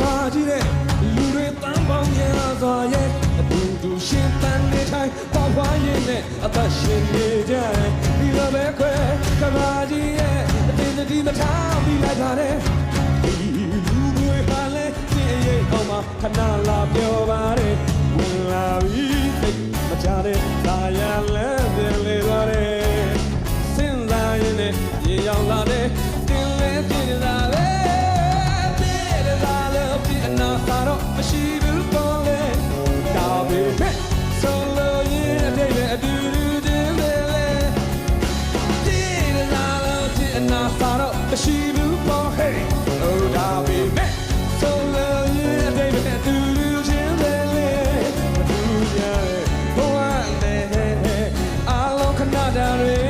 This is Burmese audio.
မာကြီးတဲ့လူတွေတန်းပေါင်းများစွာရဲ့အတူတူရှင်တန်နေထိုင်ပေါပွားရင်နဲ့အသက်ရှင်နေကြတယ်ဒီလိုပဲခွဲကမာကြီးရဲ့အတင်းတည်းမထားပြီးလိုက်ပါနဲ့ဒီလူတွေဟာလဲဒီရဲ့ဟောမှာခဏလာပြောပါတယ် မရှိဘူးပေါ်လေဒါပေမဲ့ဆုံးလို့ရင်အတိတ်ပဲအတူတူတင်လေလေဒီလာလို့ဒီအနာစာတော့မရှိဘူးပေါ်ဟေးဟိုဒါပေမဲ့ဆုံးလို့ရင်အတိတ်ပဲအတူတူတင်လေလေဘူးရဲ့ဘဝနဲ့အလုံးခဏတာတွေ